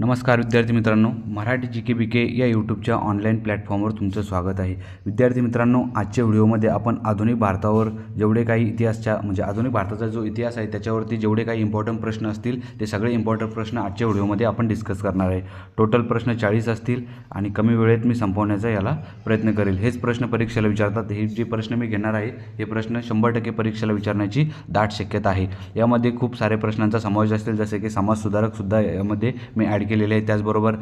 नमस्कार विद्यार्थी मित्रांनो मराठी जी के बी के या यूट्यूबच्या ऑनलाईन प्लॅटफॉर्मवर तुमचं स्वागत आहे. विद्यार्थी मित्रांनो आजच्या व्हिडिओमध्ये आपण आधुनिक भारतावर जेवढे काही इतिहासच्या म्हणजे आधुनिक भारताचा जो इतिहास आहे त्याच्यावरती जेवढे काही इम्पॉर्टंट प्रश्न असतील ते सगळे इम्पॉर्टंट प्रश्न आजच्या व्हिडिओमध्ये आपण डिस्कस करणार आहे. टोटल प्रश्न चाळीस असतील आणि कमी वेळेत मी संपवण्याचा याला प्रयत्न करेल. हेच प्रश्न परीक्षेला विचारतात. हे जे प्रश्न मी घेणार आहे हे प्रश्न शंभर टक्के परीक्षेला विचारण्याची दाट शक्यता आहे. यामध्ये खूप सारे प्रश्नांचा समावेश असतील जसे की समाजसुधारकसुद्धा यामध्ये मी ॲड केलेले आहे त्याचबरोबर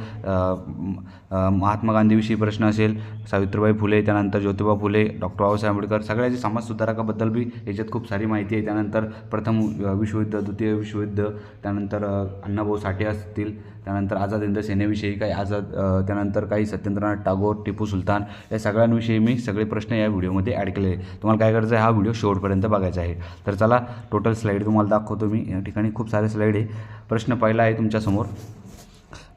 महात्मा गांधीविषयी प्रश्न असेल सावित्रीबाई फुले त्यानंतर ज्योतिबा फुले डॉक्टर बाबासाहेब आंबेडकर सगळ्या समाजसुधारकाबद्दल बी याच्यात खूप सारी माहिती आहे. त्यानंतर प्रथम विश्वयुद्ध द्वितीय विश्वयुद्ध त्यानंतर अण्णाभाऊ साठे असतील त्यानंतर आझाद हिंद सेनेविषयी काही आझाद त्यानंतर काही सत्येंद्रनाथ टागोर टिपू सुलतान या सगळ्यांविषयी मी सगळे प्रश्न या व्हिडिओमध्ये ॲड केले आहे तुम्हाला काय करायचं आहे हा व्हिडिओ शेवटपर्यंत बघायचा आहे. तर चला टोटल स्लाईड तुम्हाला दाखवतो मी. या ठिकाणी खूप सारे स्लाईड आहे. प्रश्न पहिला आहे तुमच्यासमोर.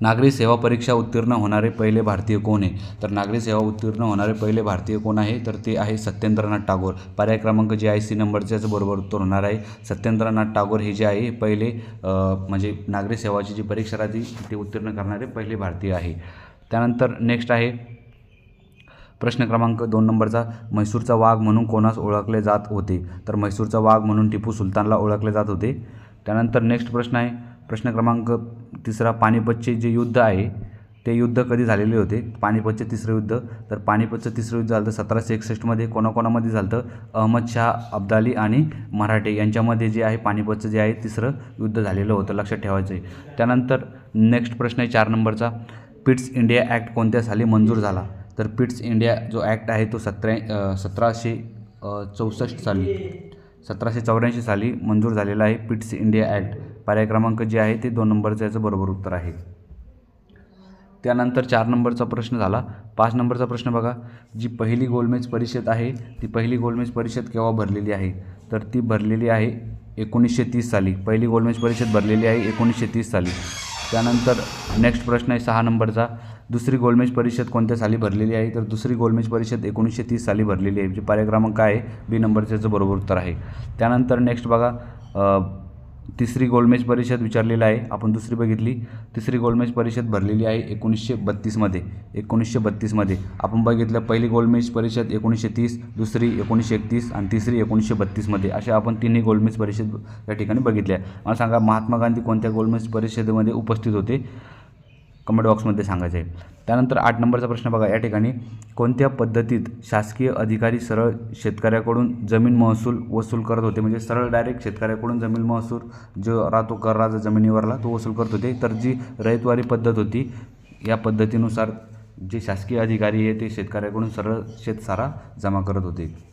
नागरी सेवा परीक्षा उत्तीर्ण होणारे पहिले भारतीय कोण आहे? तर नागरी सेवा उत्तीर्ण होणारे पहिले भारतीय कोण आहे? तर ते आहे सत्येंद्रनाथ टागोर. पर्याय क्रमांक जे आहे सी नंबरच्याच बरोबर उत्तर होणार आहे. सत्येंद्रनाथ टागोर हे जे आहे पहिले म्हणजे नागरी सेवाची जी परीक्षा राहते ते उत्तीर्ण करणारे पहिले भारतीय आहे. त्यानंतर नेक्स्ट आहे. प्रश्न क्रमांक दोन नंबरचा म्हैसूरचा वाघ म्हणून कोणास ओळखले जात होते? तर म्हैसूरचा वाघ म्हणून टिपू सुलतानला ओळखले जात होते. त्यानंतर नेक्स्ट प्रश्न आहे. प्रश्न क्रमांक तिसरा पानिपतचे जे युद्ध आहे ते युद्ध कधी झालेले होते? पानिपतचे तिसरं युद्ध. तर पानिपतचं तिसरं युद्ध झालं सतराशे एकसष्टमध्ये कोणाकोणामध्ये झालं तर अहमद शाह अब्दाली आणि मराठे यांच्यामध्ये जे आहे पानिपतचं जे आहे तिसरं युद्ध झालेलं होतं. लक्षात ठेवायचं आहे त्यानंतर नेक्स्ट प्रश्न आहे चार नंबरचा. पिट्स इंडिया ॲक्ट कोणत्या साली मंजूर झाला? तर पिट्स इंडिया जो ॲक्ट आहे तो सतरा सतराशे चौसष्ट साली सतराशे चौऱ्याऐंशी साली मंजूर झालेला आहे. पिट्स इंडिया ॲक्ट पर्याय क्रमांक जे आहे ते दोन नंबरचं याचं बरोबर उत्तर आहे. त्यानंतर चार नंबरचा प्रश्न झाला. पाच नंबरचा प्रश्न बघा. जी पहिली गोलमेज परिषद आहे ती पहिली गोलमेज परिषद केव्हा भरलेली आहे? तर ती भरलेली आहे एकोणीसशे तीस साली. पहिली गोलमेज परिषद भरलेली आहे एकोणीसशे तीस साली. त्यानंतर नेक्स्ट प्रश्न आहे सहा नंबरचा. दुसरी गोलमेज परिषद कोणत्या साली भरलेली आहे? तर दुसरी गोलमेज परिषद एकोणीसशे तीस साली भरलेली आहे. जे पर्याय क्रमांक आहे बी नंबरचं याचं बरोबर उत्तर आहे. त्यानंतर नेक्स्ट बघा. तिसरी गोलमेज परिषद विचारलेलं आहे. आपण दुसरी बघितली. तिसरी गोलमेज परिषद भरलेली आहे एकोणीसशे बत्तीसमध्ये एकोणीसशे बत्तीसमध्ये आपण बघितलं पहिली गोलमेज परिषद एकोणीसशे तीस दुसरी एकोणीसशे एकतीस आणि तिसरी एकोणीसशे बत्तीसमध्ये अशा आपण तिन्ही गोलमेज परिषद या ठिकाणी बघितल्या. मला सांगा महात्मा गांधी कोणत्या गोलमेज परिषदेमध्ये उपस्थित होते? कमेंट बॉक्समध्ये सांगायचं आहे. त्यानंतर आठ नंबरचा प्रश्न बघा या ठिकाणी कोणत्या पद्धतीत शासकीय अधिकारी सरळ शेतकऱ्याकडून जमीन महसूल वसूल करत होते? म्हणजे सरळ डायरेक्ट शेतकऱ्याकडून जमीन महसूल जो राहतो कर राजा जमिनीवरला तो वसूल करत होते. तर जी रयतवारी पद्धत होती या पद्धतीनुसार जे शासकीय अधिकारी आहे ते शेतकऱ्याकडून सरळ शेतसारा जमा करत होते.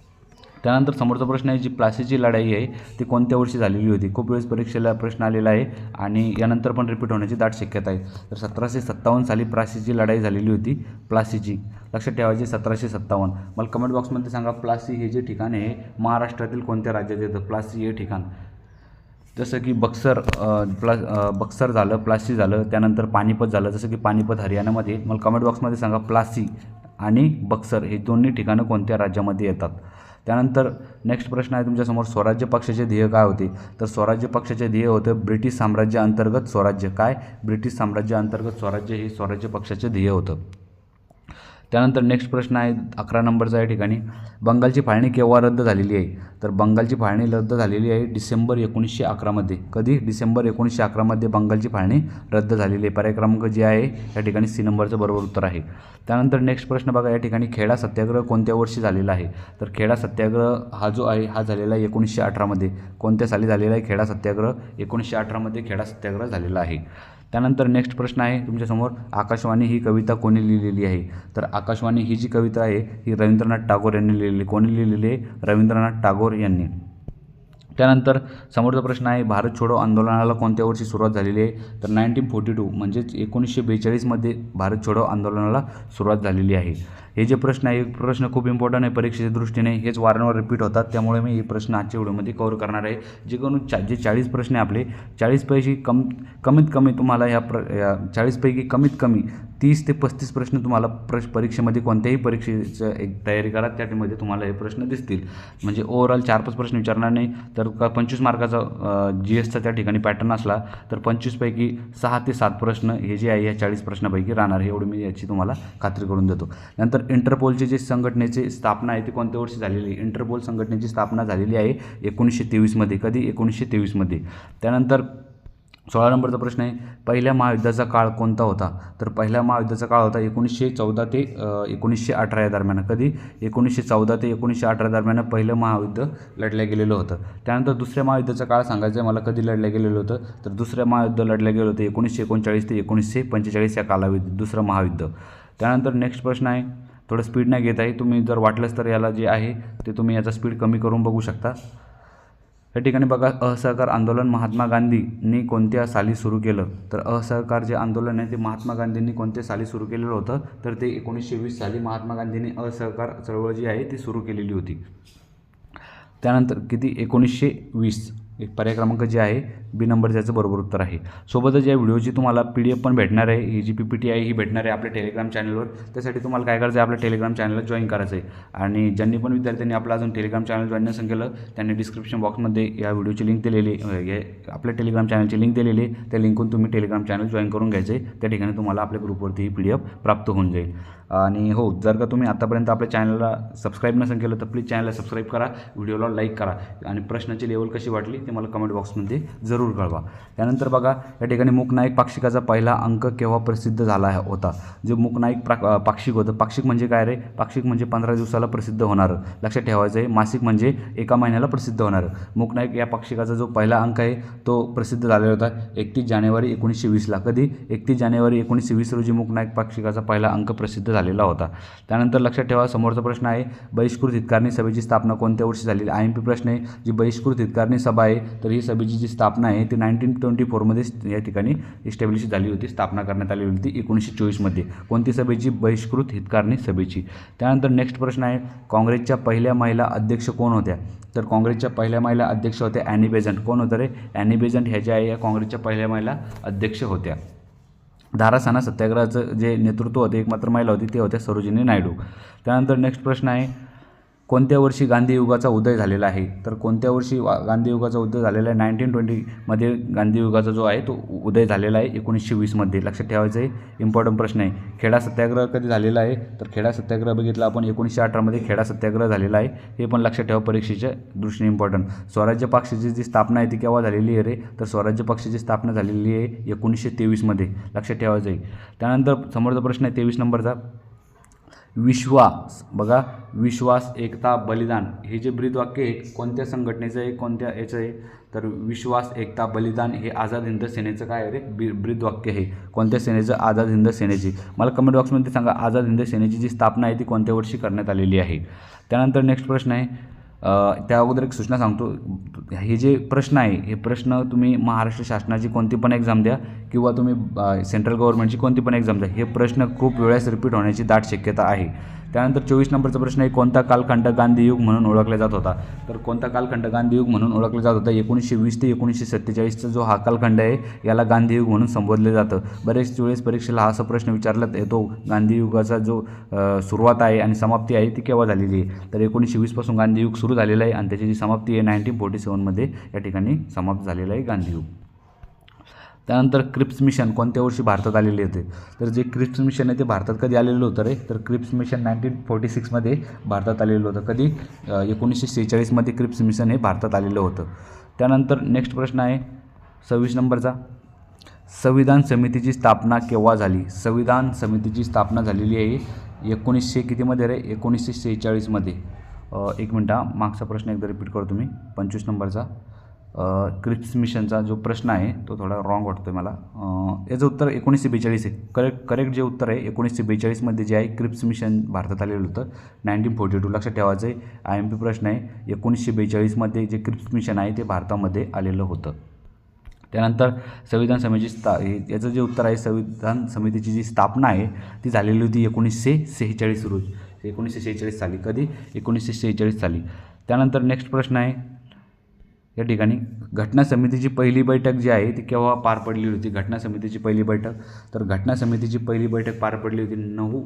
त्यानंतर समोरचा प्रश्न आहे जी प्लासीची लढाई आहे ती कोणत्या वर्षी झालेली होती? खूप वेळेस परीक्षेला प्रश्न आलेला आहे आणि यानंतर पण रिपीट होण्याची दाट शक्यता आहे. तर सतराशे सत्तावन्न साली प्लासीची लढाई झालेली होती प्लासीची. लक्षात ठेवायची सतराशे सत्तावन्न. मला कमेंट बॉक्समध्ये सांगा प्लासी हे जे ठिकाण आहे महाराष्ट्रातील कोणत्या राज्यात येतं? प्लासी हे ठिकाण. जसं की बक्सर प्ला बक्सर झालं प्लासी झालं त्यानंतर पानिपत झालं जसं की पानिपत हरियाणामध्ये. मला कमेंट बॉक्समध्ये सांगा प्लासी आणि बक्सर हे दोन्ही ठिकाणं कोणत्या राज्यामध्ये येतात? त्यानंतर नेक्स्ट प्रश्न आहे तुमच्यासमोर स्वराज्य पक्षाचे ध्येय काय होते? तर स्वराज्य पक्षाचे ध्येय होतं ब्रिटिश साम्राज्य अंतर्गत स्वराज्य. काय? ब्रिटिश साम्राज्य अंतर्गत स्वराज्य हे स्वराज्य पक्षाचे ध्येय होतं. त्यानंतर नेक्स्ट प्रश्न आहे अकरा नंबरचा या ठिकाणी. बंगालची फाळणी केव्हा रद्द झालेली आहे? तर बंगालची फाळणी रद्द झालेली आहे डिसेंबर एकोणीसशे अकरामध्ये कधी? डिसेंबर एकोणीसशे अकरामध्ये बंगालची फाळणी रद्द झालेली आहे. पर्याय क्रमांक जे आहे या ठिकाणी सी नंबरचं बरोबर उत्तर आहे. त्यानंतर नेक्स्ट प्रश्न बघा या ठिकाणी खेडा सत्याग्रह कोणत्या वर्षी झालेला आहे? तर खेडा सत्याग्रह हा जो आहे हा झालेला आहे एकोणीसशे अठरामध्ये कोणत्या साली झालेला आहे खेडा सत्याग्रह? एकोणीसशे अठरामध्ये खेडा सत्याग्रह झालेला आहे. त्यानंतर नेक्स्ट प्रश्न आहे तुमच्यासमोर. आकाशवाणी ही कविता कोणी लिहिलेली आहे? तर आकाशवाणी ही जी कविता आहे ही रवींद्रनाथ टागोर यांनी लिहिलेली. कोणी लिहिलेली? आहे रवींद्रनाथ टागोर यांनी. त्यानंतर समोरचा प्रश्न आहे भारत छोडो आंदोलनाला कोणत्या वर्षी सुरुवात झालेली आहे? तर नाईन्टीन फोर्टी टू म्हणजेच एकोणीसशे बेचाळीसमध्ये भारत छोडो आंदोलनाला सुरुवात झालेली आहे. हे जे प्रश्न आहे हे प्रश्न खूप इम्पॉर्टंट आहे परीक्षेच्या दृष्टीने. हेच वारंवार रिपीट होतात. त्यामुळे मी हे प्रश्न आजच्या व्हिडिओमध्ये कवर करणार आहे. जे करून चा जे चाळीस प्रश्न आहे आपले चाळीसपैकी कम कमीत कमी तुम्हाला ह्या प्र या चाळीसपैकी कमीत कमी तीस ते पस्तीस प्रश्न तुम्हाला प्रश परीक्षेमध्ये कोणत्याही परीक्षेचं एक तयारी करा. त्यामध्ये तुम्हाला हे प्रश्न दिसतील. म्हणजे ओव्हरऑल चार पाच प्रश्न विचारणार नाही. तर का पंचवीस मार्काचा जी एसचा त्या ठिकाणी पॅटर्न असला तर पंचवीसपैकी सहा ते सात प्रश्न हे जे आहे या चाळीस प्रश्नापैकी राहणार हे एवढी मी याची तुम्हाला खात्री करून देतो. नंतर इंटरपोलचे जे संघटनेची स्थापना आहे ती कोणत्या वर्षी झालेली? आहे इंटरपोल संघटनेची स्थापना झालेली आहे एकोणीसशे तेवीसमध्ये कधी? एकोणीसशे तेवीसमध्ये त्यानंतर सोळा नंबरचा प्रश्न आहे पहिल्या महायुद्धाचा काळ कोणता होता? तर पहिल्या महायुद्धाचा काळ होता एकोणीसशे चौदा ते एकोणीसशे अठरा या दरम्यान. कधी? एकोणीसशे चौदा ते एकोणीसशे अठरा दरम्यान पहिलं महायुद्ध लढलं गेलेलं होतं. त्यानंतर दुसऱ्या महायुद्धाचा काळ सांगायचं आहे मला कधी लढलं गेलेलं होतं? तर दुसऱ्या महायुद्ध लढलं गेलं होतं एकोणीसशे एकोणचाळीस ते एकोणीसशे पंचेचाळीस या कालावधीत दुसरं महायुद्ध. त्यानंतर नेक्स्ट प्रश्न आहे थोडं स्पीड नाही घेत आहे. तुम्ही जर वाटलंच तर याला जे आहे ते तुम्ही याचा स्पीड कमी करून बघू शकता. या ठिकाणी बघा असहकार आंदोलन महात्मा गांधींनी कोणत्या साली सुरू केलं? तर असहकार जे आंदोलन आहे ते महात्मा गांधींनी कोणत्या साली सुरू केलेलं होतं? तर ते एकोणीसशे वीस साली महात्मा गांधींनी असहकार चळवळ जी आहे ती सुरू केलेली होती. त्यानंतर किती? एकोणीसशे वीस एक पर्याय क्रमांक जे आहे बी नंबर ज्याचं बरोबर उत्तर आहे. सोबतच या व्हिडिओची तुम्हाला पी डी एफ पण भेटणार आहे ही जी पी पी टी आहे ही भेटणार आहे आपल्या टेलिग्राम चॅनलवर. त्यासाठी तुम्हाला काय करायचं आहे आपल्या टेलिग्राम चॅनलला जॉईन करायचं आहे. आणि ज्यांनी पण विद्यार्थ्यांनी आपला अजून टेलिग्राम चॅनल जॉईन नसेल केलं त्यांनी डिस्क्रिप्शन बॉक्समध्ये या व्हिडिओची लिंक दिलेली हे आपल्या टेलिग्राम चॅनलची लिंक दिलेली त्या लिंकून तुम्ही टेलिग्राम चॅनल जॉईन करून घ्यायचं आहे. त्या ठिकाणी तुम्हाला आपल्या ग्रुपवरती ही पी डी एफ प्राप्त होऊन जाईल. आणि हो जर का तुम्ही आतापर्यंत आपल्या चॅनलला सबस्क्राईब नसेल केलं तर प्लीज चॅनलला सबस्क्राईब करा व्हिडिओला लाईक करा. आणि प्रश्नाची लेवल कशी वाटली ते मला कमेंट बॉक्समध्ये जरूर कळवा. त्यानंतर बघा या ठिकाणी मुकनायक पाक्षिकाचा पहिला अंक केव्हा प्रसिद्ध झाला होता? जे मूकनायक प्रा पाक्षिक होतं. पाक्षिक म्हणजे काय रे? पाक्षिक म्हणजे पंधरा दिवसाला प्रसिद्ध होणारं. लक्षात ठेवायचं आहे मासिक म्हणजे एका महिन्याला प्रसिद्ध होणार. मूकनायक या पाक्षिकाचा जो पहिला अंक आहे तो प्रसिद्ध झालेला होता एकतीस जानेवारी एकोणीसशे वीसला. कधी? एकतीस जानेवारी एकोणीसशे वीस रोजी मुकनायक पाक्षिकाचा पहिला अंक प्रसिद्ध झालेला होता. त्यानंतर लक्षात ठेवा समोरचा प्रश्न आहे बहिष्कृत हितकारणी सभेची स्थापना कोणत्या वर्षी झालेली? आय एम पी प्रश्न आहे जी बहिष्कृत हितकारणी सभा आहे तर ही सभेची जी स्थापना आहे ती नाईन्टीन ट्वेंटी फोरमध्ये या ठिकाणी इस्टॅब्लिश झाली होती. स्थापना करण्यात आली होती एकोणीसशे चोवीसमध्ये कोणती सभेची? बहिष्कृत हितकारणी सभेची. त्यानंतर नेक्स्ट प्रश्न आहे काँग्रेसच्या पहिल्या महिला अध्यक्ष कोण होत्या? तर काँग्रेसच्या पहिल्या महिला अध्यक्ष होत्या ॲनी बेझंट कोण होतं रे? ॲनी बेझंट ह्या ज्या आहे या काँग्रेसच्या पहिल्या महिला अध्यक्ष होत्या. धारासाना सत्याग्रहाचं जे नेतृत्व होते एकमात्र महिला होती ते होत्या सरोजिनी नायडू. त्यानंतर नेक्स्ट प्रश्न आहे कोणत्या वर्षी गांधीयुगाचा उदय झालेला आहे? तर कोणत्या वर्षी वा उदय झालेला आहे? नाईन्टीन ट्वेंटीमध्ये गांधीयुगाचा जो आहे तो उदय झालेला आहे. एकोणीसशे वीसमध्ये लक्षात ठेवायचं आहे. इम्पॉर्टंट प्रश्न आहे. खेडा सत्याग्रह कधी झालेला आहे? तर खेडा सत्याग्रह बघितला आपण. एकोणीसशे अठरामध्ये खेडा सत्याग्रह झालेला आहे. हे पण लक्षात ठेवा. परीक्षेच्या दृष्टीने इम्पॉर्टंट स्वराज्य पक्षाची जी स्थापना आहे ती केव्हा झालेली आहे रे? तर स्वराज्य पक्षाची स्थापना झालेली आहे एकोणीसशे तेवीसमध्ये लक्षात ठेवायचं आहे. त्यानंतर समोरचा प्रश्न आहे. तेवीस नंबरचा. विश्वास. बघा विश्वास एकता बलिदान हे जे ब्रीद वाक्य आहे कोणत्या संघटनेचं आहे कोणत्या याचं आहे तर विश्वास एकता बलिदान हे आझाद हिंद सेनेचं काय आहे रे? बी ब्रीद वाक्य आहे. कोणत्या सेनेचं? आझाद हिंद सेनेची. मला कमेंट बॉक्समध्ये सांगा आझाद हिंद सेनेची जी स्थापना आहे ती कोणत्या वर्षी करण्यात आलेली आहे? त्यानंतर नेक्स्ट प्रश्न आहे त्या अगोदर एक सूचना सांगतो. हे जे प्रश्न आहे हे प्रश्न तुम्ही महाराष्ट्र शासनाची कोणती पण एक्झाम द्या किंवा तुम्ही सेंट्रल गव्हर्नमेंटची कोणती पण एक्झाम द्या हे प्रश्न खूप वेळेस रिपीट होण्याची दाट शक्यता आहे. त्यानंतर चोवीस नंबरचा प्रश्न आहे कोणता कालखंड गांधीयुग म्हणून ओळखला जात होता? तर कोणता कालखंड गांधीयुग म्हणून ओळखला जात होता? एकोणीसशे वीस ते एकोणीसशे सत्तेचाळीसचा जो हा कालखंड आहे याला गांधीयुग म्हणून संबोधलं जातं. बरेच वेळेस परीक्षेला हा असा प्रश्न विचारला येतो गांधीयुगाचा जो सुरुवात आहे आणि समाप्ती आहे ती केव्हा झालेली आहे? तर एकोणीसशे वीसपासून गांधीयुग सुरू झालेला आहे आणि त्याची जी समाप्ती आहे नाईन्टीन फोर्टी सेवनमध्ये या ठिकाणी समाप्त झालेला आहे गांधीयुग त्यानंतर क्रिप्स मिशन कोणत्या वर्षी भारतात आलेले होते? तर जे क्रिप्स मिशन आहे ते भारतात कधी आलेलं होतं रे? तर क्रिप्स मिशन नाईन्टीन फोर्टी सिक्समध्ये भारतात आलेलं होतं. कधी? एकोणीसशे सेहेचाळीसमध्ये क्रिप्स मिशन हे भारतात आलेलं होतं. त्यानंतर नेक्स्ट प्रश्न आहे सव्वीस नंबरचा. संविधान समितीची स्थापना केव्हा झाली? संविधान समितीची स्थापना झालेली आहे एकोणीसशे कितीमध्ये रे? एकोणीसशे सेहेचाळीसमध्ये एक मिनटा मागचा प्रश्न एकदा रिपीट करतो मी पंचवीस नंबरचा. क्रिप्स मिशनचा जो प्रश्न आहे तो थोडा रॉंग वाटतो आहे मला याचं उत्तर एकोणीसशे बेचाळीस आहे. करेक्ट करेक्ट जे उत्तर आहे एकोणीसशे बेचाळीसमध्ये जे आहे क्रिप्स मिशन भारतात आलेलं होतं. नाईन्टीन फोर्टी टू लक्षात ठेवायचं आहे आय एम पी प्रश्न आहे एकोणीसशे बेचाळीसमध्ये जे क्रिप्स मिशन आहे ते भारतामध्ये आलेलं होतं. त्यानंतर संविधान समितीची स्था याचं जे उत्तर आहे संविधान समितीची जी स्थापना आहे ती झालेली होती एकोणीसशे सेहेचाळीस रोज. एकोणीसशे सेहेचाळीस साली कधी? एकोणीसशे सेहेचाळीस साली. त्यानंतर नेक्स्ट प्रश्न आहे या ठिकाणी घटना समितीची पहिली बैठक जी आहे ती केव्हा पार पडली होती? घटना समितीची पहिली बैठक. तर घटना समितीची पहिली बैठक पार पडली होती नऊ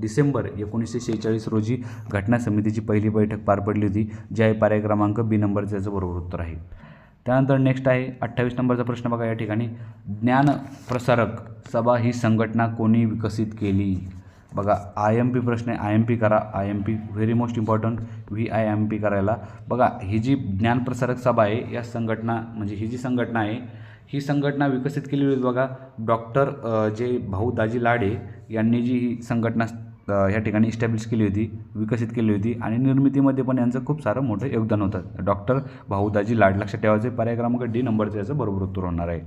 डिसेंबर एकोणीसशे शेहेचाळीस रोजी घटना समितीची पहिली बैठक पार पडली होती जी आहे पर्याय क्रमांक बी नंबरचं याचं बरोबर उत्तर आहे. त्यानंतर नेक्स्ट आहे अठ्ठावीस नंबरचा प्रश्न बघा या ठिकाणी. ज्ञान प्रसारक सभा ही संघटना कोणी विकसित केली? बघा आय एम पी प्रश्न आहे. आय एम पी करा. I M P very most important V I M P करायला. बघा ही जी ज्ञानप्रसारक सभा आहे या संघटना म्हणजे ही जी संघटना आहे ही संघटना विकसित केली होती बघा. डॉक्टर जे भाऊ दाजी लाडे यांनी जी ही संघटना ह्या या ठिकाणी इस्टॅब्लिश केली होती विकसित केली होती आणि निर्मितीमध्ये पण यांचं खूप सारं मोठं योगदान होतं. डॉक्टर भाऊदाजी लाड लक्षात ठेवायचे पर्याय क्रमांक डी नंबरचं याचं बरोबर उत्तर होणार आहे.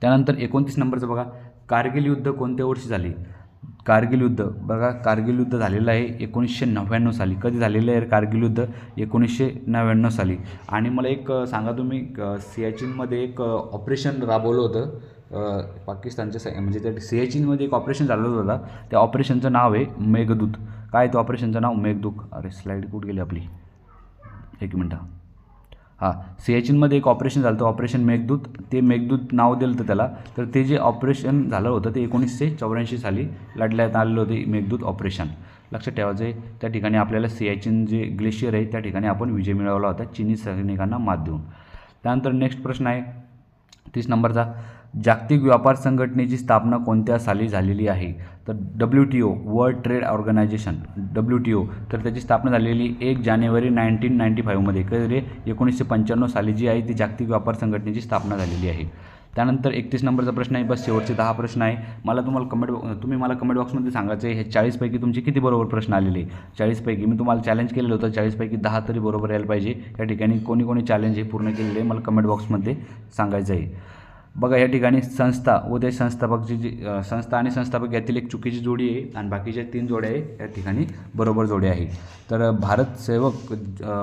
त्यानंतर एकोणतीस नंबरचं बघा. कारगिल युद्ध कोणत्या वर्षी झाले? कारगिल युद्ध. बघा कारगिल युद्ध झालेलं आहे एकोणीसशे नव्याण्णव साली. कधी झालेलं आहे कारगिल युद्ध? एकोणीसशे नव्याण्णव साली. आणि मला एक सांगा तुम्ही सियाचिनमध्ये सियाचीनमध्ये एक ऑपरेशन राबवलं होतं. पाकिस्तानच्या सै म्हणजे त्या सियाचीनमध्ये एक ऑपरेशन झालं होतं त्या ऑपरेशनचं नाव आहे मेघदूत. काय ते ऑपरेशनचं नाव? मेघदूत. अरे स्लाईड कुठं गेली आपली? एक मिनटं. हां सियाचिनमध्ये एक ऑपरेशन झालं होतं ऑपरेशन मेघदूत ते मेघदूत नाव दिलं होतं त्याला. तर ते जे ऑपरेशन झालं होतं ते एकोणीसशे चौऱ्याऐंशी साली लढल्यात आलेलं होते मेघदूत ऑपरेशन लक्षात ठेवायचं आहे त्या ठिकाणी आपल्याला सियाचिन जे ग्लेशियर आहे त्या ठिकाणी आपण विजय मिळवला होता चिनी सैनिकांना मात देऊन. त्यानंतर नेक्स्ट प्रश्न आहे. तीस नंबरचा. जागतिक व्यापार संघटनेची स्थापना कोणत्या साली झालेली आहे? तर W T O world trade organization W T O तर त्याची स्थापना झालेली एक जानेवारी नाईन्टीन नाईन्टी फाईव्हमध्ये कधी एकोणीसशे पंच्याण्णव साली जी आहे ती जागतिक व्यापार संघटनेची स्थापना झालेली आहे. त्यानंतर एकतीस नंबरचा प्रश्न आहे बस शेवटचे दहा प्रश्न आहे. मला तुम्हाला कमेंट तुम्ही मला कमेंट बॉक्समध्ये सांगायचं आहे हे चाळीसपैकी तुमचे किती बरोबर प्रश्न आलेले? चाळीसपैकी मी तुम्हाला चॅलेंज केलेलं होतं चाळीसपैकी दहा तरी बरोबर यायला पाहिजे. या ठिकाणी कोणी कोणी चॅलेंज हे पूर्ण केलेले आहे मला कमेंट बॉक्समध्ये सांगायचं आहे बघा या ठिकाणी संस्था उदय संस्थापकची जी संस्था आणि संस्थापक यातील एक चुकीची जोडी आहे आणि बाकीच्या तीन जोड्या आहे या ठिकाणी बरोबर जोड्या आहे तर भारत सेवक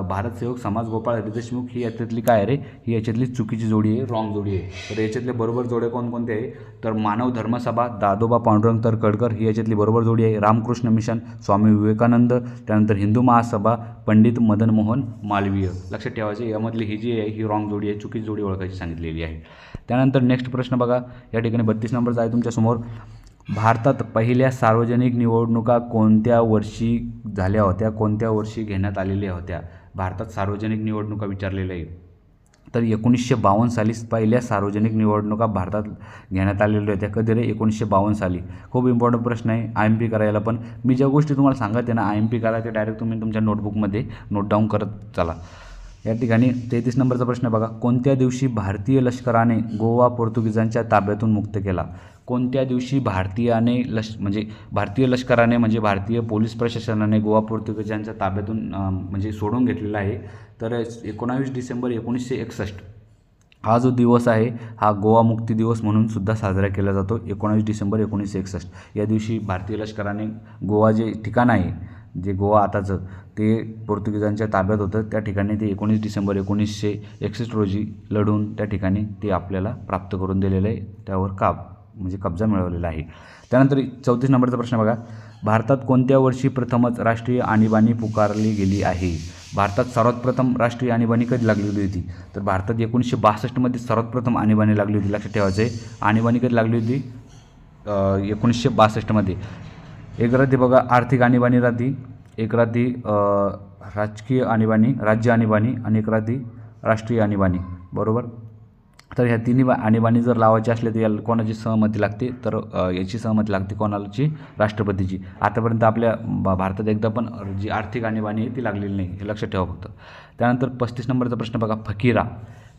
भारत सेवक समाज गोपाळ हरी देशमुख ही याच्यातली काय रे? ही याच्यातली चुकीची जोडी आहे रॉंग जोडी आहे. तर याच्यातले बरोबर जोड्या कोणकोणते आहे? तर मानव धर्मसभा दादोबा पांडुरंग तरकडकर ही याच्यातली बरोबर जोडी आहे. रामकृष्ण मिशन स्वामी विवेकानंद त्यानंतर हिंदू महासभा पंडित मदन मोहन मालवीय. लक्षात ठेवायचे यामधली ही जी आहे ही रॉंग जोडी आहे चुकीची जोडी ओळखायची सांगितलेली आहे. त्यानंतर नेक्स्ट प्रश्न बघा. या ठिकाणी बत्तीस नंबरचा आहे तुमच्यासमोर. भारतात पहिल्या सार्वजनिक निवडणुका कोणत्या वर्षी झाल्या होत्या? कोणत्या वर्षी घेण्यात आलेल्या होत्या? भारतात सार्वजनिक निवडणुका विचारलेल्या आहे तर एकोणीसशे बावन्न साली पहिल्या सार्वजनिक निवडणुका भारतात घेण्यात आलेल्या होत्या. कधी रे एकोणीसशे बावन्न साली. खूप इम्पॉर्टंट प्रश्न आहे. आय एम पी करायला पण. मी ज्या गोष्टी तुम्हाला सांगत आहे ना आय एम पी करा ते डायरेक्ट तुम्ही तुमच्या नोटबुकमध्ये नोट डाऊन करत चला. या ठिकाणी तेहतीस नंबरचा प्रश्न बघा. कोणत्या दिवशी भारतीय लष्कराने गोवा पोर्तुगीजांच्या ताब्यातून मुक्त केला? कोणत्या दिवशी भारतीयाने लश म्हणजे भारतीय लष्कराने म्हणजे भारतीय पोलीस प्रशासनाने गोवा पोर्तुगीजांच्या ताब्यातून म्हणजे सोडून घेतलेला आहे? तर एकोणावीस डिसेंबर एकोणीसशे एकसष्ट. हा जो दिवस आहे हा गोवा मुक्ती दिवस म्हणून सुद्धा साजरा केला जातो एकोणावीस डिसेंबर एकोणीसशे एकसष्ट. या दिवशी भारतीय लष्कराने गोवा जे ठिकाण आहे जे गोवा आताचं ते पोर्तुगीजांच्या ताब्यात होतं. त्या ठिकाणी ते एकोणीस डिसेंबर एकोणीसशे एकसष्ट रोजी लढून त्या ठिकाणी ते आपल्याला प्राप्त करून दिलेलं आहे. त्यावर काब म्हणजे कब्जा मिळवलेला आहे. त्यानंतर चौतीस नंबरचा प्रश्न बघा. भारतात कोणत्या वर्षी प्रथमच राष्ट्रीय आणीबाणी पुकारली गेली आहे? भारतात सर्वात प्रथम राष्ट्रीय आणीबाणी कधी लागलेली होती? तर भारतात एकोणीसशे बासष्टमध्ये सर्वात प्रथम आणीबाणी लागली होती. लक्षात ठेवायचं आहे आणीबाणी कधी लागली होती? एकोणीसशे बासष्टमध्ये एक राहते बघा आर्थिक आणीबाणी राहते एक राहते राजकीय आणीबाणी राज्य आणीबाणी आणि एक राहते राष्ट्रीय आणीबाणी. बरोबर? तर ह्या तिन्ही बा आणीबाणी जर लावायची असले तर याला कोणाची सहमती लागते? तर याची सहमती लागते कोणाची? राष्ट्रपतीची. आतापर्यंत आपल्या भा भारतात एकदा पण जी आर्थिक आणीबाणी आहे ती लागलेली नाही. हे लक्षात ठेवा फक्त. त्यानंतर पस्तीस नंबरचा प्रश्न बघा फकीरा.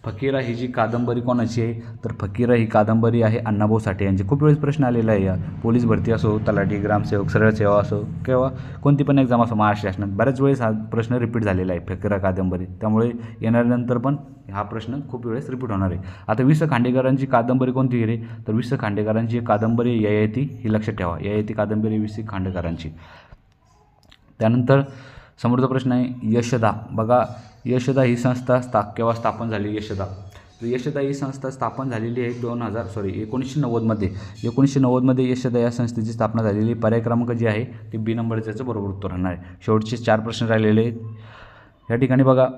फकीरा ही जी कादंबरी कोणाची आहे? तर फकीरा ही कादंबरी आहे अण्णाभाऊ साठे यांची. खूप वेळेस प्रश्न आलेला आहे या. पोलीस भरती असो तलाठी ग्रामसेवक सरळ सेवा असो किंवा कोणती पण एक्झाम असो महाराष्ट्र शासनात. बऱ्याच वेळेस हा प्रश्न रिपीट झालेला आहे फकीरा कादंबरी. त्यामुळे येणाऱ्यानंतर पण हा प्रश्न खूप वेळेस रिपीट होणार आहे. आता वि स खांडेकरांची कादंबरी कोणती आहे रे? तर वि स खांडेकरांची कादंबरी ययाती ही लक्षात ठेवा. ययाती कादंबरी वि स खांडेकरांची. त्यानंतर समोरचा प्रश्न आहे यशदा. बघा यशदा ही संस्था स्था केव्हा स्थापन झाली यशदा. तर यशदा ही संस्था स्थापन झालेली आहे दोन हजार सॉरी एकोणीसशे नव्वदमध्ये एकोणीसशे नव्वदमध्ये यशदा या संस्थेची स्थापना झालेली. पर्याय क्रमांक जे आहे ते बी नंबर त्याचं बरोबर उत्तर राहणार आहे. शेवटचे चार प्रश्न राहिलेले आहेत. या ठिकाणी बघा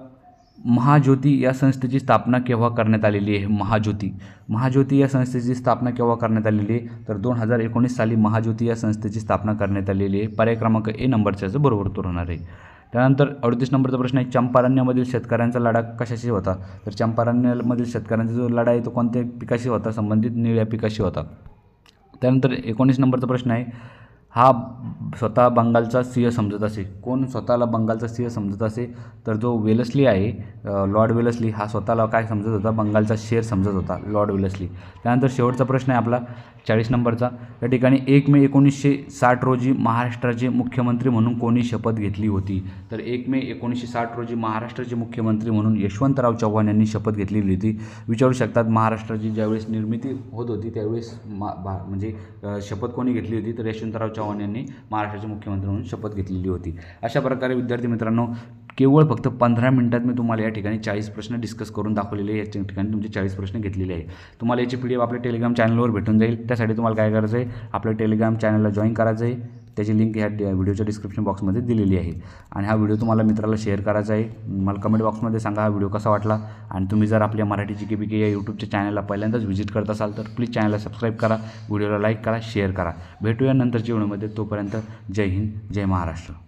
महाज्योती या संस्थेची स्थापना केव्हा करण्यात आलेली आहे? महाज्योती. महाज्योती या संस्थेची स्थापना केव्हा करण्यात आलेली आहे? तर दोन हजार एकोणीस साली महाज्योती या संस्थेची स्थापना करण्यात आलेली आहे. पर्याय क्रमांक ए नंबरच्याचं बरोबर उत्तर होणार आहे. त्यानंतर अडतीस नंबरचा प्रश्न आहे चंपारण्यामधील शेतकऱ्यांचा लढा कशाशी होता? तर चंपारण्यामधील शेतकऱ्यांचा जो लढा आहे तो कोणत्या पिकाशी होता? संबंधित निळ्या पिकाशी होता. त्यानंतर एकोणीस नंबरचा प्रश्न आहे हा स्वतः बंगालचा सिंह समजत असे. कोण स्वतःला बंगालचा सिंह समजत असे? तर जो वेलस्ली आहे लॉर्ड वेलस्ली हा स्वतःला काय समजत होता? बंगालचा शेर समजत होता लॉर्ड वेलस्ली. त्यानंतर शेवटचा प्रश्न आहे आपला चाळीस नंबरचा. या ठिकाणी एक मे एकोणीसशे साठ रोजी महाराष्ट्राचे मुख्यमंत्री म्हणून कोणी शपथ घेतली होती? तर एक मे एकोणीसशे साठ रोजी महाराष्ट्राचे मुख्यमंत्री म्हणून यशवंतराव चव्हाण यांनी शपथ घेतलेली होती. विचारू शकतात महाराष्ट्राची ज्यावेळेस निर्मिती होत होती त्यावेळेस मा भा म्हणजे शपथ कोणी घेतली होती? तर यशवंतराव चव्हाण यांनी महाराष्ट्राचे मुख्यमंत्री म्हणून शपथ घेतलेली होती. अशा प्रकारे विद्यार्थी मित्रांनो केवळ फक्त पंधरा मिनिटात मी तुम्हाला या ठिकाणी चाळीस प्रश्न डिस्कस करून दाखवलेले आहे या ठिकाणी तुमचे चाळीस प्रश्न घेतलेले आहे तुम्हाला याची पी डी एफ आपल्या टेलिग्राम चॅनलवर भेटून जाईल. त्यासाठी तुम्हाला काय करायचं आहे आपल्या टेलिग्राम चॅनलला जॉईन करायचं आहे त्याची लिंक ह्या व्हिडिओच्या डिस्क्रिप्शन बॉक्समध्ये दिलेली आहे. आणि हा व्हिडिओ तुम्हाला मित्राला शेअर करायचा आहे. मला कमेंट बॉक्समध्ये सांगा हा व्हिडिओ कसा वाटला. आणि तुम्ही जर आपल्या मराठी जी के बी के या यूट्यूबच्या चॅनलला पहिल्यांदाच व्हिजिट करत असाल तर प्लीज चॅनलला सबस्क्राईब करा. व्हिडिओला लाईक करा शेअर करा. भेटूया नंतरच्या व्हिडिओमध्ये तोपर्यंत जय हिंद जय महाराष्ट्र.